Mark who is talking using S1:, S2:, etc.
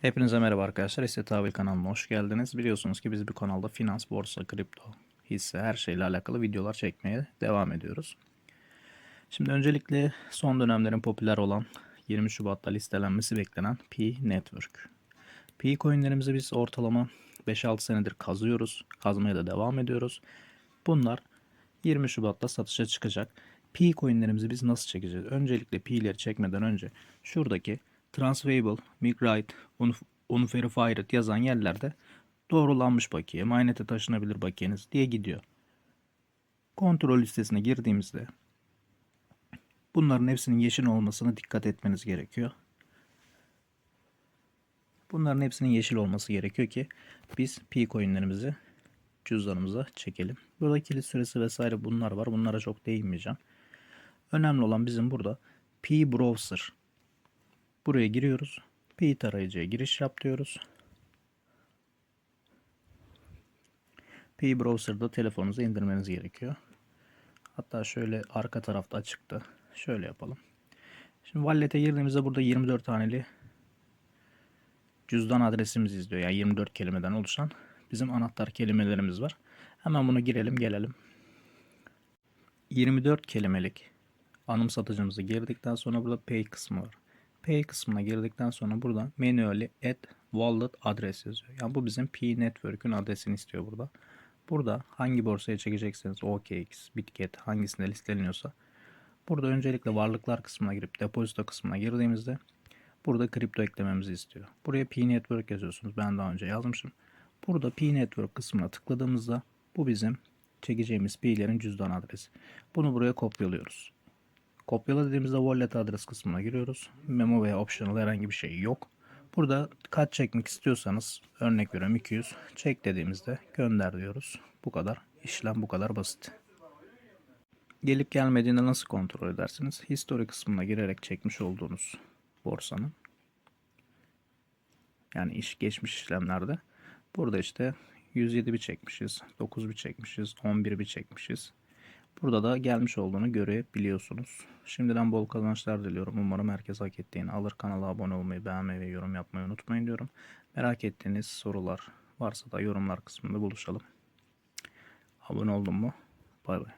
S1: Hepinize merhaba arkadaşlar. Hisse Abi kanalına hoş geldiniz. Biliyorsunuz ki biz bu kanalda finans, borsa, kripto, hisse her şeyle alakalı videolar çekmeye devam ediyoruz. Şimdi öncelikle son dönemlerin popüler olan 20 Şubat'ta listelenmesi beklenen Pi Network. Pi coinlerimizi biz ortalama 5-6 senedir kazıyoruz. Kazmaya da devam ediyoruz. Bunlar 20 Şubat'ta satışa çıkacak. Pi coinlerimizi biz nasıl çekeceğiz? Öncelikle Pi'leri çekmeden önce şuradaki Transferable, Migrate, Unf- Unverified yazan yerlerde doğrulanmış bakiye, mainnet'e taşınabilir bakiyeniz diye gidiyor. Kontrol listesine girdiğimizde bunların hepsinin yeşil olmasına dikkat etmeniz gerekiyor. Bunların hepsinin yeşil olması gerekiyor ki biz Pi coinlerimizi cüzdanımıza çekelim. Burada kilit süresi vesaire bunlar var. Bunlara çok değinmeyeceğim. Önemli olan bizim burada Pi Browser. Buraya giriyoruz. Pi tarayıcıya giriş yap diyoruz. Pi Browser'da telefonunuza indirmeniz gerekiyor. Hatta şöyle arka tarafta açıktı. Şöyle yapalım. Şimdi Wallet'e girdiğimizde burada 24 taneli cüzdan adresimiz izliyor. Yani 24 kelimeden oluşan bizim anahtar kelimelerimiz var. Hemen bunu girelim gelelim. 24 kelimelik anımsatıcımızı girdikten sonra burada pay kısmı var. Pay kısmına girdikten sonra burada manually add wallet adres yazıyor. Yani bu bizim P Network'ün adresini istiyor burada. Burada hangi borsaya çekecekseniz OKX, Bitget hangisinde listeleniyorsa burada öncelikle varlıklar kısmına girip depozito kısmına girdiğimizde burada kripto eklememizi istiyor. Buraya P Network yazıyorsunuz. Ben daha önce yazmışım. Burada P Network kısmına tıkladığımızda bu bizim çekeceğimiz P'lerin cüzdan adresi. Bunu buraya kopyalıyoruz. Kopyala dediğimizde wallet adres kısmına giriyoruz. Memo veya optional herhangi bir şey yok. Burada kaç çekmek istiyorsanız örnek veriyorum 200 çek dediğimizde gönder diyoruz. Bu kadar. İşlem bu kadar basit. Gelip gelmediğini nasıl kontrol edersiniz? History kısmına girerek çekmiş olduğunuz borsanın yani iş geçmiş işlemlerde burada işte 107 bir çekmişiz, 9 bir çekmişiz, 11 bir çekmişiz. Burada da gelmiş olduğunu görebiliyorsunuz. Şimdiden bol kazançlar diliyorum. Umarım herkes hak ettiğini alır. Kanala abone olmayı, beğenmeyi ve yorum yapmayı unutmayın diyorum. Merak ettiğiniz sorular varsa da yorumlar kısmında buluşalım. Abone oldun mu? Bay bay.